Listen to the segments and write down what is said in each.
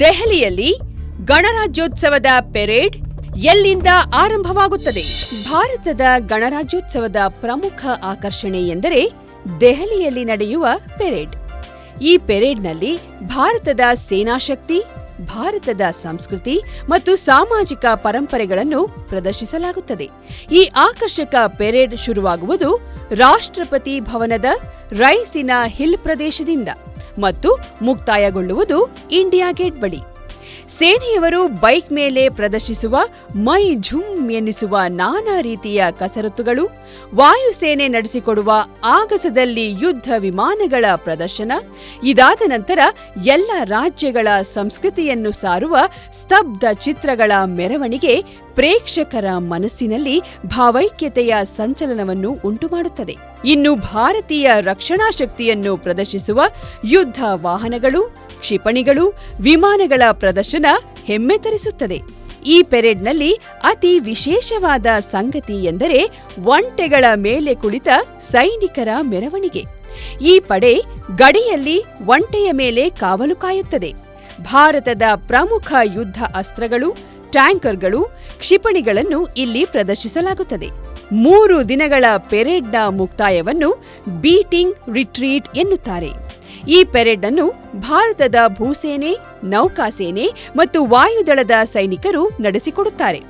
ದೆಹಲಿಯಲ್ಲಿ ಗಣರಾಜ್ಯೋತ್ಸವದ ಪೆರೇಡ್ ಎಲ್ಲಿಂದ ಆರಂಭವಾಗುತ್ತದೆ? ಭಾರತದ ಗಣರಾಜ್ಯೋತ್ಸವದ ಪ್ರಮುಖ ಆಕರ್ಷಣೆ ಎಂದರೆ ದೆಹಲಿಯಲ್ಲಿ ನಡೆಯುವ ಪೆರೇಡ್. ಈ ಪೆರೇಡ್ನಲ್ಲಿ ಭಾರತದ ಸೇನಾಶಕ್ತಿ, ಭಾರತದ ಸಂಸ್ಕೃತಿ ಮತ್ತು ಸಾಮಾಜಿಕ ಪರಂಪರೆಗಳನ್ನು ಪ್ರದರ್ಶಿಸಲಾಗುತ್ತದೆ. ಈ ಆಕರ್ಷಕ ಪೆರೇಡ್ ಶುರುವಾಗುವುದು ರಾಷ್ಟ್ರಪತಿ ಭವನದ ರೈಸಿನ ಹಿಲ್ ಪ್ರದೇಶದಿಂದ. ಮತ್ತು ಮುಕ್ತಾಯಗೊಳ್ಳುವುದು ಇಂಡಿಯಾ ಗೇಟ್ ಬಳಿ. ಸೇನೆಯವರು ಬೈಕ್ ಮೇಲೆ ಪ್ರದರ್ಶಿಸುವ ಮೈ ಝುಮ್ ಎನ್ನಿಸುವ ನಾನಾ ರೀತಿಯ ಕಸರತ್ತುಗಳು ವಾಯುಸೇನೆ ನಡೆಸಿಕೊಡುವ ಆಗಸದಲ್ಲಿ ಯುದ್ಧ ವಿಮಾನಗಳ ಪ್ರದರ್ಶನ, ಇದಾದ ನಂತರ ಎಲ್ಲ ರಾಜ್ಯಗಳ ಸಂಸ್ಕೃತಿಯನ್ನು ಸಾರುವ ಸ್ತಬ್ಧ ಚಿತ್ರಗಳ ಮೆರವಣಿಗೆ ಪ್ರೇಕ್ಷಕರ ಮನಸ್ಸಿನಲ್ಲಿ ಭಾವೈಕ್ಯತೆಯ ಸಂಚಲನವನ್ನು ಉಂಟುಮಾಡುತ್ತದೆ. ಇನ್ನು ಭಾರತೀಯ ರಕ್ಷಣಾ ಶಕ್ತಿಯನ್ನು ಪ್ರದರ್ಶಿಸುವ ಯುದ್ಧ ವಾಹನಗಳು, ಕ್ಷಿಪಣಿಗಳು, ವಿಮಾನಗಳ ಪ್ರದರ್ಶನ ಹೆಮ್ಮೆ ತರಿಸುತ್ತದೆ. ಈ ಪೆರೇಡ್ನಲ್ಲಿ ಅತಿ ವಿಶೇಷವಾದ ಸಂಗತಿ ಎಂದರೆ ಒಂಟೆಗಳ ಮೇಲೆ ಕುಳಿತ ಸೈನಿಕರ ಮೆರವಣಿಗೆ. ಈ ಪಡೆ ಗಡಿಯಲ್ಲಿ ಒಂಟೆಯ ಮೇಲೆ ಕಾವಲು ಕಾಯುತ್ತದೆ. ಭಾರತದ ಪ್ರಮುಖ ಯುದ್ಧ ಅಸ್ತ್ರಗಳು, ಟ್ಯಾಂಕರ್ಗಳು, ಕ್ಷಿಪಣಿಗಳನ್ನು ಇಲ್ಲಿ ಪ್ರದರ್ಶಿಸಲಾಗುತ್ತದೆ. ಮೂರು ದಿನಗಳ ಪೆರೇಡ್ನ ಮುಕ್ತಾಯವನ್ನು ಬೀಟಿಂಗ್ ರಿಟ್ರೀಟ್ ಎನ್ನುತ್ತಾರೆ. ಈ ಪೆರೇಡ್ ಅನ್ನು ಭಾರತದ ಭೂಸೇನೆ, ನೌಕಾಸೇನೆ ಮತ್ತು ವಾಯುದಳದ ಸೈನಿಕರು ನಡೆಸಿಕೊಡುತ್ತಾರೆ.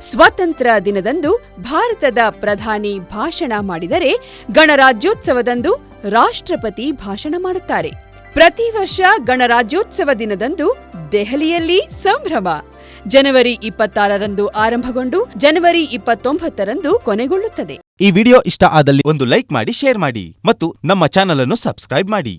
ಸ್ವಾತಂತ್ರ್ಯ ದಿನದಂದು ಭಾರತದ ಪ್ರಧಾನಿ ಭಾಷಣ ಮಾಡಿದರೆ ಗಣರಾಜ್ಯೋತ್ಸವದಂದು ರಾಷ್ಟ್ರಪತಿ ಭಾಷಣ ಮಾಡುತ್ತಾರೆ. ಪ್ರತಿ ವರ್ಷ ಗಣರಾಜ್ಯೋತ್ಸವ ದಿನದಂದು ದೆಹಲಿಯಲ್ಲಿ ಸಂಭ್ರಮ. ಜನವರಿ ಇಪ್ಪತ್ತಾರರಂದು ಆರಂಭಗೊಂಡು ಜನವರಿ ಇಪ್ಪತ್ತೊಂಬತ್ತರಂದು ಕೊನೆಗೊಳ್ಳುತ್ತದೆ. ಈ ವಿಡಿಯೋ ಇಷ್ಟ ಆದಲ್ಲಿ ಒಂದು ಲೈಕ್ ಮಾಡಿ, ಶೇರ್ ಮಾಡಿ ಮತ್ತು ನಮ್ಮ ಚಾನಲ್ ಅನ್ನು ಸಬ್ಸ್ಕ್ರೈಬ್ ಮಾಡಿ.